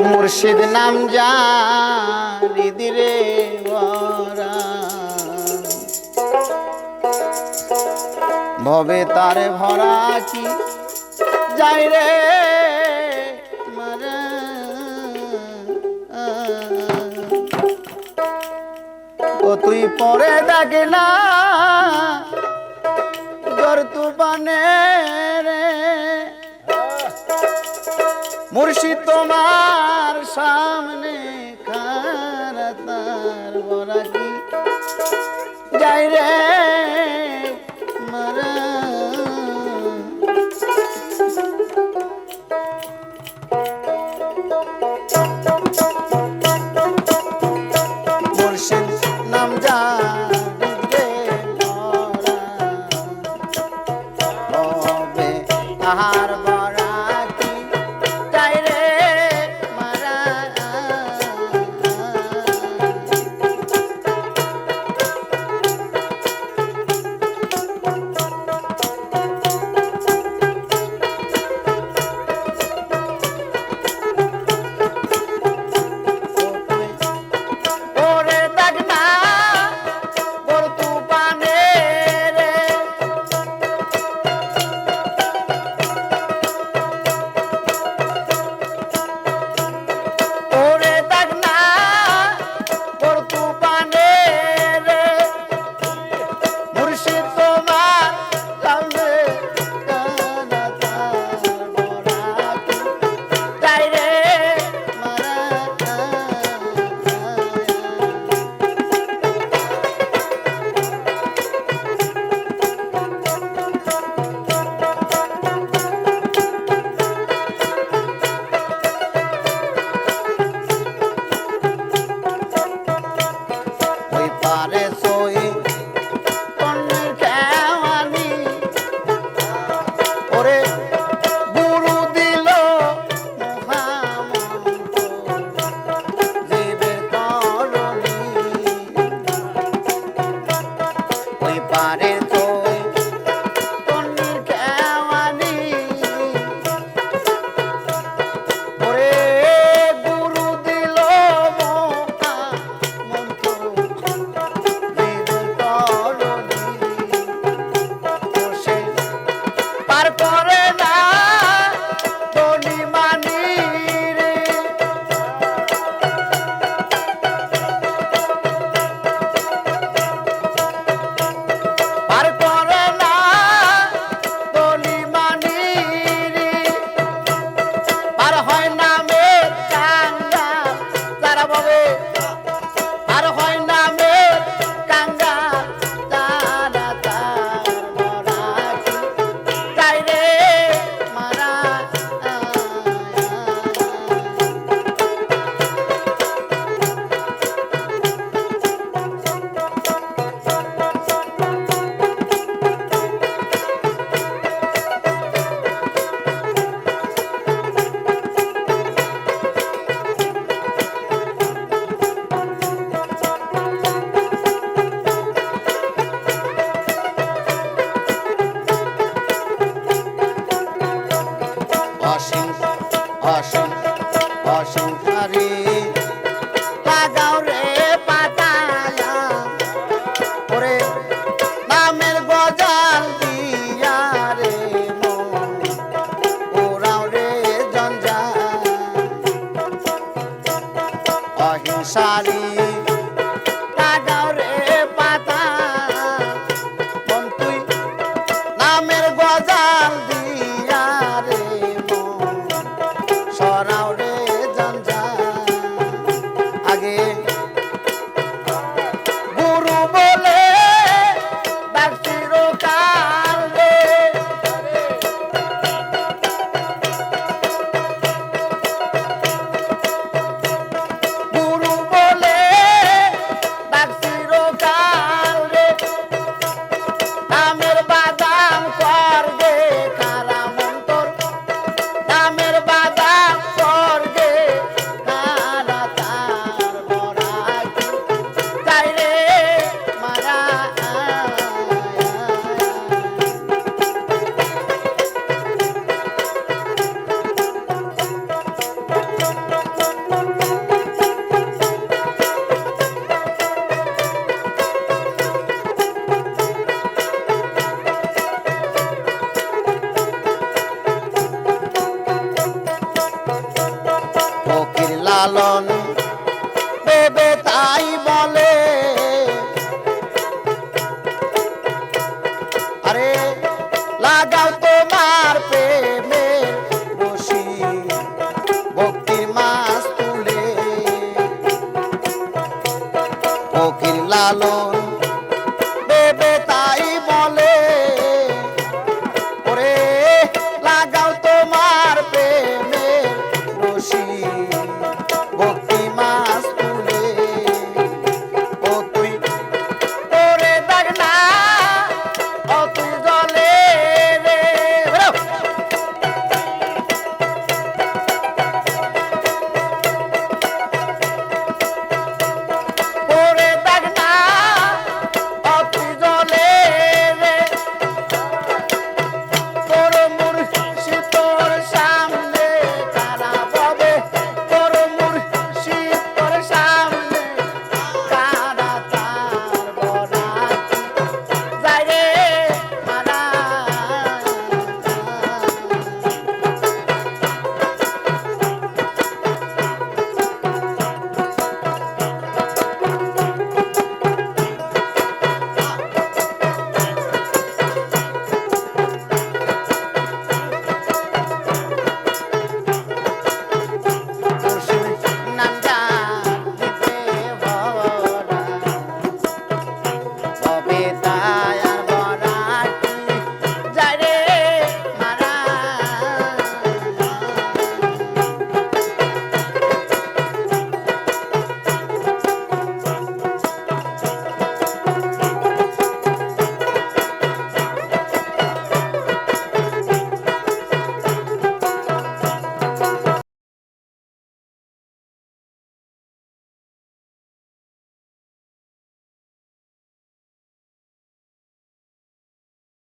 মুর্শিদ নাম জানিদিরে ভবে তার ভরা কি যাই রে ও তুই পরে দেখ না গর তু বানে রে মুর্শি তোমার সামনে কারাতার বলা যাই রে মারা। মুর্শিদ আহার অসীম অসীম অসীম হারি বাজাও রে পাতালা। ওরে নামের গজাল দিয়া রে ওরাও রে জঞ্জা অহিংসারী। গজাল দিয়ে লালন। দেবে তাই বলে। আরে লাগাও তোমার প্রেমে বসি ভক্তির মাছ তুলে। ফকির লালন